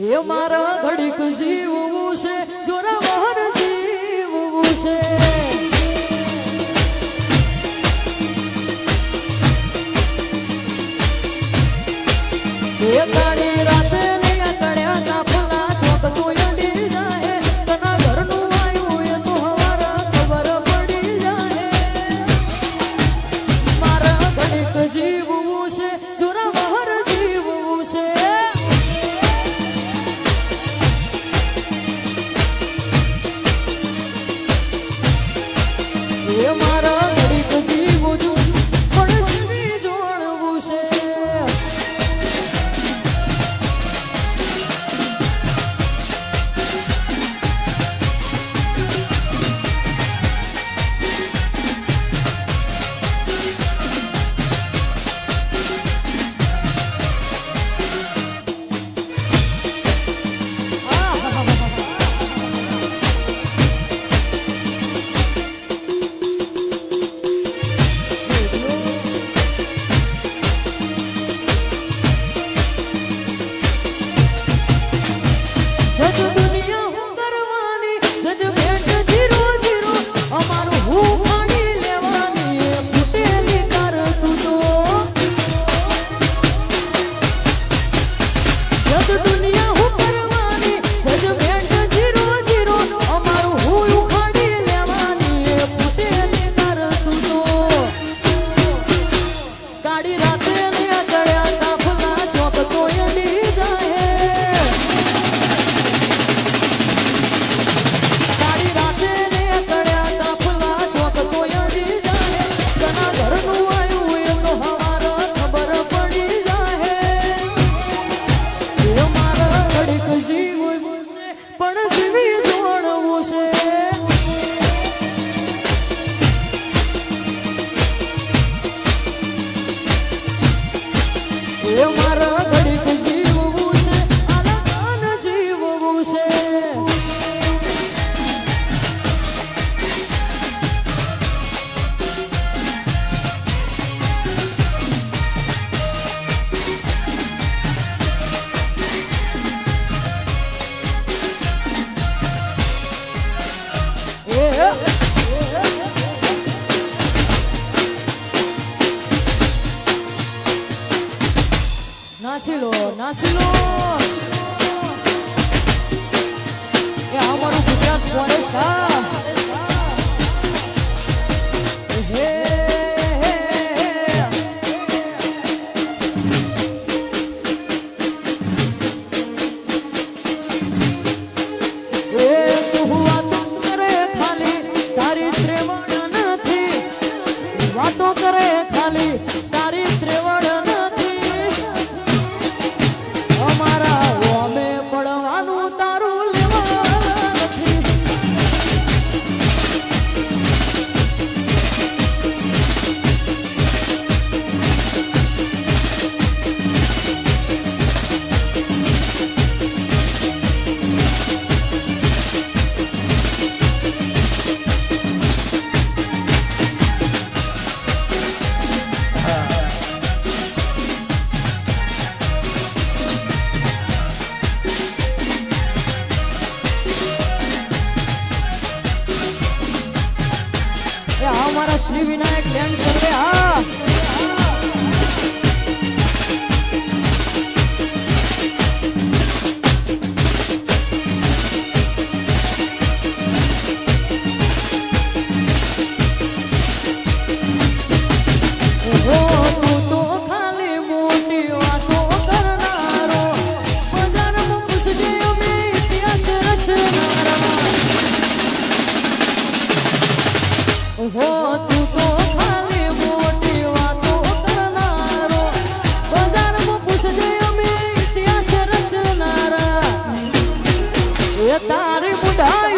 એ મારા ઘડીક જીવવું છે. Nasi lo, nasi lo. Shri Vinayak ડેન સર્વે હા Oh, તાર બુડા